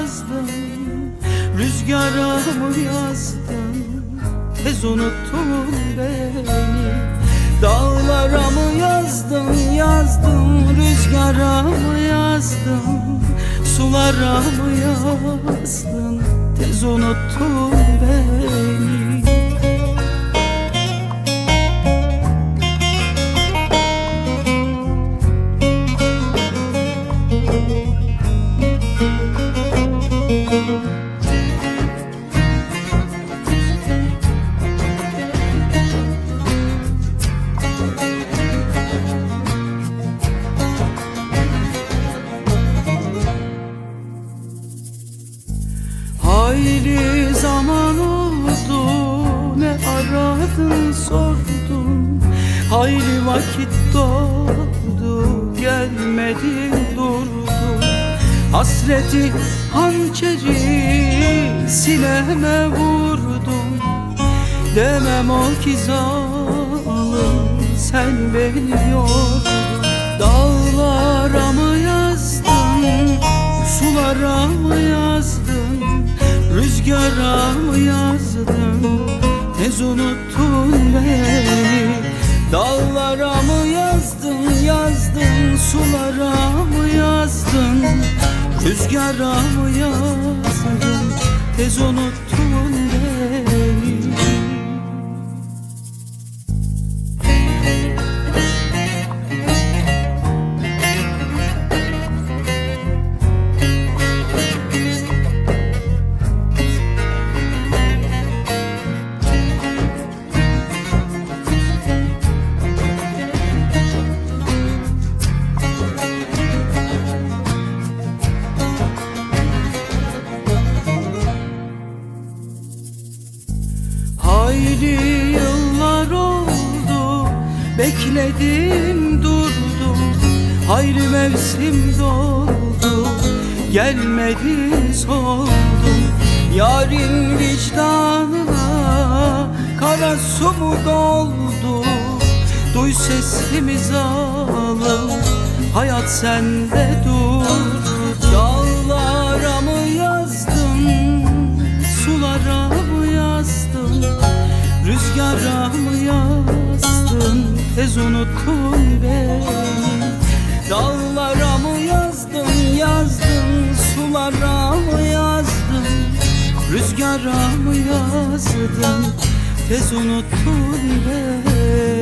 yazdım Rüzgara mı yazdım. Tez unuttun beni Dağlara mı yazdım yazdım Rüzgara mı yazdım Sulara mı yazdım Tez unuttun Hayli zaman oldu. Ne aradın sordun. Hayli vakit doldu. Gelmedin durdun. Hasreti hançeri sineme vurdum Demem o ki zalim sen beni yordun Rüzgara mı yazdın Tez unuttun beni. Dağlara mı yazdın Yazdın sulara mı yazdın? Rüzgara mı yazdın? Tez unuttun Hayli yıllar oldu Bekledim durdum. Hayli mevsim doldu Gelmedin soldum. Yarın vicdanına Kara su mu doldu? Duy sesimi zalim Hayat sende dur. Dağlara mı yazdın Sulara mı yazdın Rüzgara mı yazdın? Tez unuttun beni. Dağlara mı yazdın? Yazdın. Sulara mı yazdın? Rüzgara mı yazdın? Tez unuttun beni